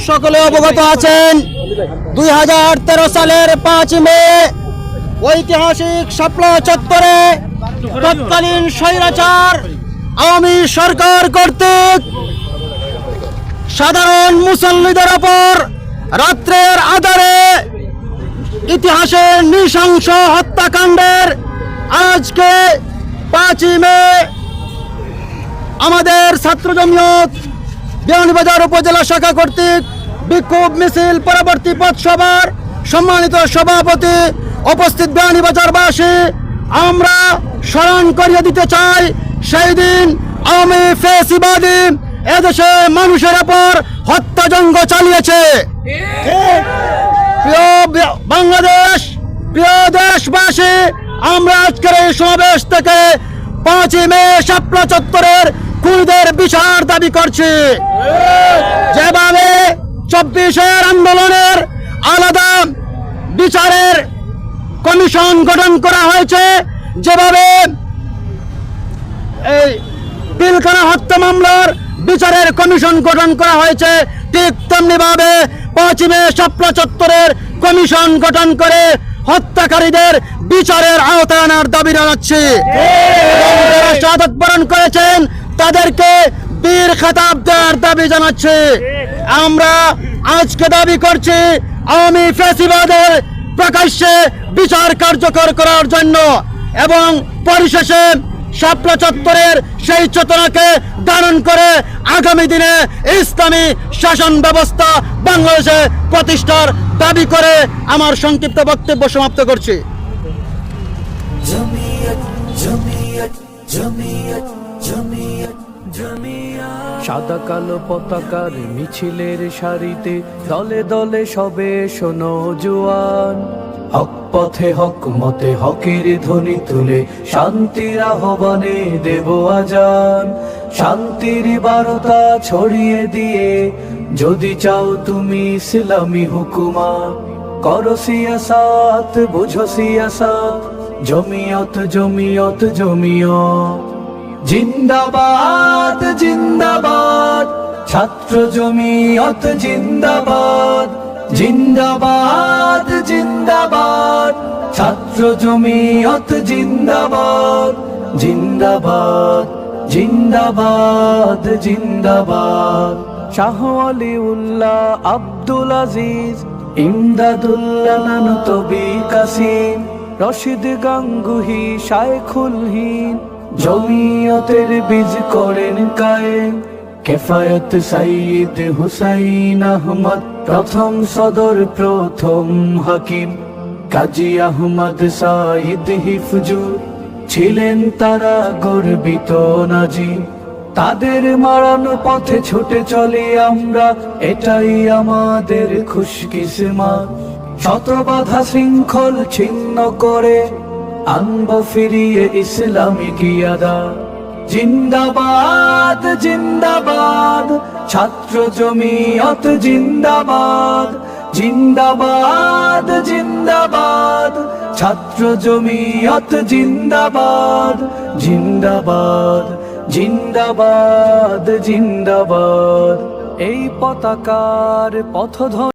সকলে অবগত আছেন, দুই হাজার তেরো সালের পাঁচ মে ঐতিহাসিক শাপলা চত্বরে তৎকালীন স্বৈরাচার আওয়ামী সরকার কর্তৃক সাধারণ মুসল্লিদের ওপর রাত্রের আধারে ইতিহাসের নৃশংস হত্যাকাণ্ডের আজকে পাঁচই মে আমাদের ছাত্র জমিয়ত বিয়ানীবাজার উপজেলা শাখা কর্তৃক বিক্ষোভ মিছিল পরবর্তী পথসভার সম্মানিত সভাপতি উপস্থিত বিয়ানীবাজারবাসী আমরা স্মরণ করিয়ে দিতে চাই, সেই দিন আওয়ামী ফেসিবাদী এদেশে মানুষের ওপর হত্যাযজ্ঞ চালিয়েছে। বাংলাদেশ, প্রিয় দেশবাসী, আমরা আজকের এই সমাবেশ থেকে পাঁচই মে শাপলা চত্বরের খুনিদের দাবি করছি। যেভাবে চব্বিশের আন্দোলনের আলাদা বিচারের কমিশন গঠন করা হয়েছে, যেভাবে এই পিলখানা হত্যা মামলার বিচারের কমিশন গঠন করা হয়েছে, ঠিক তেমনি ভাবে পশ্চিমে শাপলা চত্বরের কমিশন গঠন করে হত্যাকারীদের বিচারের আওতায় আনার দাবি জানাচ্ছি। বরণ করেছেন, তাদেরকে বীর খেতাব দেওয়ার দাবি জানাচ্ছি। আমরা আজকে দাবি করছি আওয়ামী ফেসিবাদের প্রকাশ্যে বিচার কার্যকর করার জন্য এবং পরিশেষে শাপলা চত্বরের সেই চেতনাকে ধারণ করে আগামী দিনে ইসলামী শাসন ব্যবস্থা বাংলাদেশে প্রতিষ্ঠার দাবি করে আমার সংক্ষিপ্ত বক্তব্য সমাপ্ত করছি। জমিয়ত জমিয়ত জমিয়ত জমিয়ত। সাদা কালো পতাকার মিছিলের সারিতে দলে দলে সবে শোনো জোয়ান। হক পথে হক, মতে হকের ধ্বনি তুলে শান্তির আহ্বানে দেব আজান। শান্তির বারতা ছড়িয়ে দিয়ে যদি চাও তুমি ইসলামী হুকুমা করো সিয়াসাত, বুঝো সিয়াসাত, জমিয়ত জমিয়ত জমিয়ত। জিন্দাবাদ জিন্দাবাদ। ছাত্র জমিয়ত জিন্দাবাদ। জিন্দাবাদ জিন্দাবাদ। ছাত্র জমিয়ত জিন্দাবাদ। জিন্দাবাদ জিন্দাবাদ জিন্দাবাদ। শাহ আলী উল্লাহ আব্দুল আজিজ ইমদাদুল্লাহ নানতবি কাসিম। রশিদ গাঙ্গুহি শায়খুল হিন্দ জমিয়তের বীজ করেন কায়েম। কেফায়ত সাইদ হুসাইন আহমদ, প্রথম সদর, প্রথম হাকিম। কাজী আহমদ সাইদ হিফজুর ছিলেন তারা গর্বিত নাজি। তাদের মারানো পথে ছুটে চলি আমরা, এটাই আমাদের খুশকিসমত শত বাধা শৃঙ্খল ছিন্ন করে আনব ফিরিয়ে ইসলামিক ইয়াদা জিন্দাবাদ জিন্দাবাদ। ছাত্র জমিয়ত জিন্দাবাদ। জিন্দাবাদ জিন্দাবাদ। ছাত্র জমিয়ত জিন্দাবাদ। জিন্দাবাদ জিন্দাবাদ জিন্দাবাদ। এই পতাকার পথ